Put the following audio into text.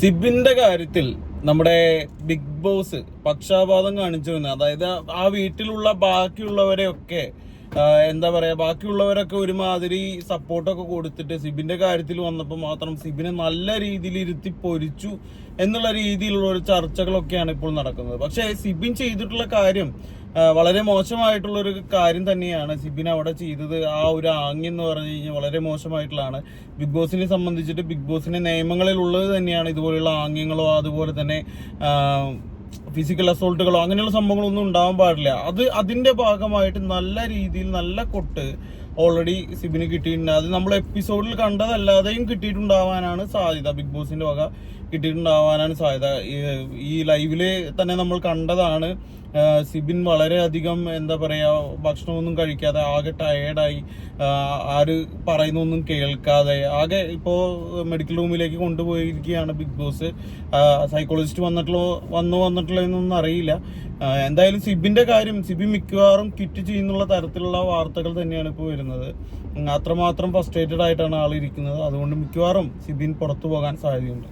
സിബിന്റെ കാര്യത്തിൽ നമ്മുടെ big boss പക്ഷാപാതം കാണിച്ചിരുന്നു അതായത് ആ വീട്ടിലുള്ള ബാക്കിയുള്ളവരെയൊക്കെ എന്താ പറയാ ബാക്കിയുള്ളവരൊക്കെ ഒരുമാതിരി സപ്പോർട്ടൊക്കെ കൊടുത്തിട്ട് സിബിന്റെ കാര്യത്തിൽ വന്നപ്പോൾ മാത്രം സിബിനെ നല്ല രീതിയിൽ ഇരുത്തി പൊരിച്ചു എന്നുള്ള രീതിയിലുള്ള ഒരു ചർച്ചകളൊക്കെയാണ് ഇപ്പോൾ നടക്കുന്നത്. പക്ഷേ സിബിൻ ചെയ്തിട്ടുള്ള കാര്യം വളരെ മോശമായിട്ടുള്ളൊരു കാര്യം തന്നെയാണ് സിബിൻ അവിടെ ചെയ്തത്. ആ ഒരു ആംഗ്യം എന്ന് പറഞ്ഞു കഴിഞ്ഞാൽ വളരെ മോശമായിട്ടുള്ളതാണ്. ബിഗ് ബോസിനെ സംബന്ധിച്ചിട്ട് ബിഗ് ബോസിന്റെ നിയമങ്ങളിൽ ഉള്ളത് തന്നെയാണ് ഇതുപോലെയുള്ള ആംഗ്യങ്ങളോ അതുപോലെ തന്നെ ഫിസിക്കൽ അസോൾട്ടുകളോ അങ്ങനെയുള്ള സംഭവങ്ങളൊന്നും ഉണ്ടാവാൻ പാടില്ല. അത് അതിന്റെ ഭാഗമായിട്ട് നല്ല രീതിയിൽ നല്ല കൊട്ട് ഓൾറെഡി സിബിന് കിട്ടിയിട്ടുണ്ട്. അത് നമ്മൾ എപ്പിസോഡിൽ കണ്ടതല്ലാതെയും കിട്ടിയിട്ടുണ്ടാവാനാണ് സാധ്യത. ബിഗ് ബോസിന്റെ വക കിട്ടിയിട്ടുണ്ടാവാനാണ് സാധ്യത. ഈ- ലൈവിൽ തന്നെ നമ്മൾ കണ്ടതാണ്. സിബിൻ വളരെയധികം എന്താ പറയാ ഭക്ഷണമൊന്നും കഴിക്കാതെ ആകെ ടയേർഡായി ആര് പറയുന്നൊന്നും കേൾക്കാതെ. ആകെ ഇപ്പോ മെഡിക്കൽ റൂമിലേക്ക് കൊണ്ടുപോയിരിക്കുകയാണ് ബിഗ് ബോസ് സൈക്കോളജിസ്റ്റ് വന്നിട്ടുള്ള വന്നു വന്നിട്ടുള്ളോ എന്നൊന്നും അറിയില്ല. എന്തായാലും സിബിന്റെ കാര്യം സിബി മിക്കവാറും കിറ്റ് ചെയ്യുന്നുള്ള തരത്തിലുള്ള വാർത്തകൾ തന്നെയാണ് ഇപ്പോൾ വരുന്നത്. അത്രമാത്രം ഫസ്റ്റേറ്റഡ് ആയിട്ടാണ് ആൾ ഇരിക്കുന്നത്. അതുകൊണ്ട് മിക്കവാറും സിബിൻ പുറത്തു പോകാൻ സാധ്യതയുണ്ട്.